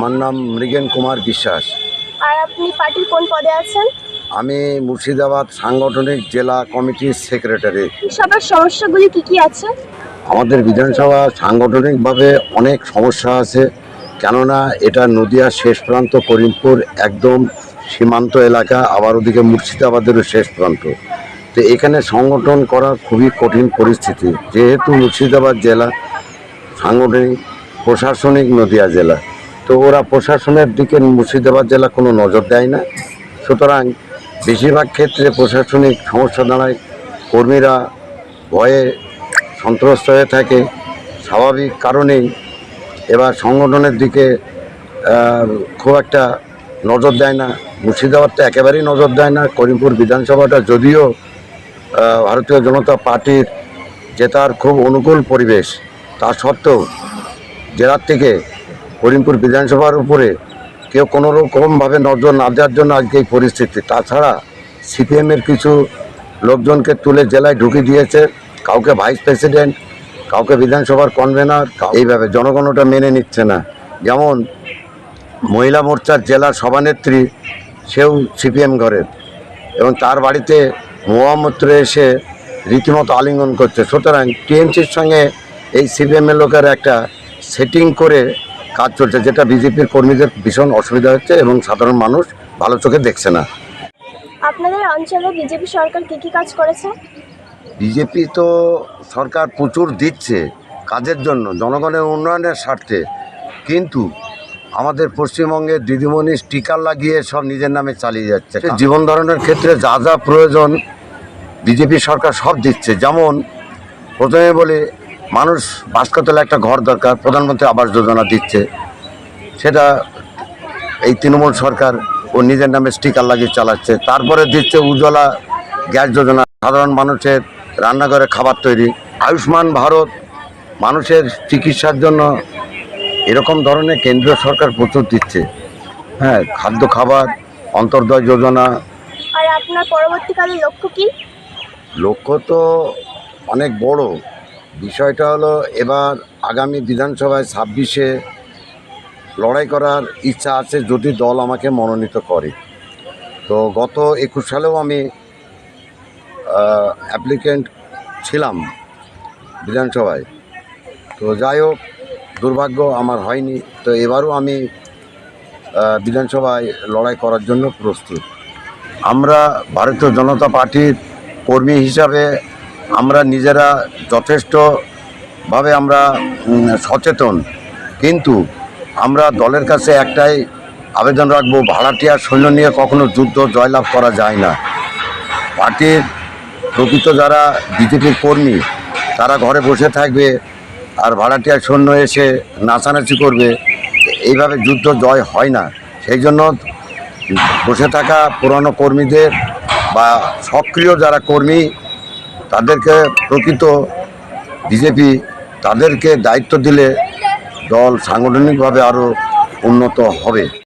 আমার নাম মৃগেন কুমার বিশ্বাস। আর আপনি পার্টির কোন পদে আছেন? আমি মুর্শিদাবাদ সাংগঠনিক জেলা কমিটির সেক্রেটারি। সবার সমস্যাগুলি কি কি আছে? আমাদের বিধানসভা সাংগঠনিকভাবে অনেক সমস্যা আছে কেননা এটা নদিয়ার শেষ প্রান্ত করিমপুর একদম সীমান্ত এলাকা আবার ওদিকে মুর্শিদাবাদেরও শেষ প্রান্ত। তো এখানে সংগঠন করা খুবই কঠিন পরিস্থিতি যেহেতু মুর্শিদাবাদ জেলা সাংগঠনিক প্রশাসনিক নদিয়া জেলা। তো ওরা প্রশাসনের দিকে মুর্শিদাবাদ জেলা কোনো নজর দেয় না। সুতরাং বেশিরভাগ ক্ষেত্রে প্রশাসনিক সমস্যা দাঁড়ায়। কর্মীরা ভয়ে সন্ত্রস্ত হয়ে থাকে। স্বাভাবিক কারণেই এবার সংগঠনের দিকে খুব একটা নজর দেয় না। মুর্শিদাবাদটা একেবারেই নজর দেয় না। করিমপুর বিধানসভাটা যদিও ভারতীয় জনতা পার্টির জেতার খুব অনুকূল পরিবেশ, তা সত্ত্বেও জেলার থেকে করিমপুর বিধানসভার উপরে কেউ কোনো রকমভাবে নজর না দেওয়ার জন্য আজকে এই পরিস্থিতি। তাছাড়া সিপিএমের কিছু লোকজনকে তুলে জেলায় ঢুকিয়ে দিয়েছে, কাউকে ভাইস প্রেসিডেন্ট, কাউকে বিধানসভার কনভেনার এইভাবে জনগণ ওটা মেনে নিচ্ছে না। যেমন মহিলা মোর্চার জেলার সভানেত্রী, সেও সিপিএম ঘরের এবং তার বাড়িতে মহামূত্র এসে রীতিমতো আলিঙ্গন করছে। সুতরাং টিএমসির সঙ্গে এই সিপিএমের লোকের একটা সেটিং করে কাজ চলছে যেটা বিজেপির কর্মীদের ভীষণ অসুবিধা হচ্ছে এবং সাধারণ মানুষ ভালো চোখে দেখছে না। আপনাদের অঞ্চলে বিজেপি সরকার কি কি কাজ করেছে? বিজেপি তো সরকার প্রচুর দিচ্ছে কাজের জন্য জনগণের উন্নয়নের স্বার্থে। কিন্তু আমাদের পশ্চিমবঙ্গে দিদিমণি স্টিকার লাগিয়ে সব নিজের নামে চালিয়ে যাচ্ছে। জীবন ধারণের ক্ষেত্রে যা যা প্রয়োজন বিজেপি সরকার সব দিচ্ছে। যেমন প্রথমে বলি মানুষ বাসকতলে একটা ঘর দরকার প্রধানমন্ত্রী আবাস যোজনা দিচ্ছে। সেটা এই তৃণমূল সরকার ও নিজের নামে স্টিকার লাগিয়ে চালাচ্ছে। তারপরে দিচ্ছে উজ্জ্বলা গ্যাস যোজনা। সাধারণ মানুষের রান্নাঘরে খাবার তৈরি। আয়ুষ্মান ভারত মানুষের চিকিৎসার জন্য এরকম ধরনের কেন্দ্রীয় সরকার প্রচুর দিচ্ছে। হ্যাঁ খাদ্য খাবার অন্তর্দয় যোজনা। আর আপনার পরবর্তীকালে লক্ষ্য কি? লক্ষ্য তো অনেক বড়। বিষয়টা হলো এবার আগামী বিধানসভায় ছাব্বিশে লড়াই করার ইচ্ছা আছে যদি দল আমাকে মনোনীত করে। তো গত একুশ সালেও আমি অ্যাপ্লিকেন্ট ছিলাম বিধানসভায়। তো যাই হোক, দুর্ভাগ্য আমার হয়নি। তো এবারও আমি বিধানসভায় লড়াই করার জন্য প্রস্তুত। আমরা ভারতীয় জনতা পার্টির কর্মী হিসাবে আমরা নিজেরা যথেষ্টভাবে আমরা সচেতন। কিন্তু আমরা দলের কাছে একটাই আবেদন রাখব, ভাড়াটিয়া সৈন্য নিয়ে কখনো যুদ্ধ জয়লাভ করা যায় না। পার্টির প্রকৃত যারা বিজেপির কর্মী, তারা ঘরে বসে থাকবে আর ভাড়াটিয়া সৈন্য এসে নাচানাচি করবে। এইভাবে যুদ্ধ জয় হয় না। সেই জন্য বসে থাকা পুরনো কর্মীদের বা সক্রিয় যারা কর্মী তাদেরকে প্রকৃত বিজেপি তাদেরকে দায়িত্ব দিলে দল সাংগঠনিকভাবে আরও উন্নত হবে।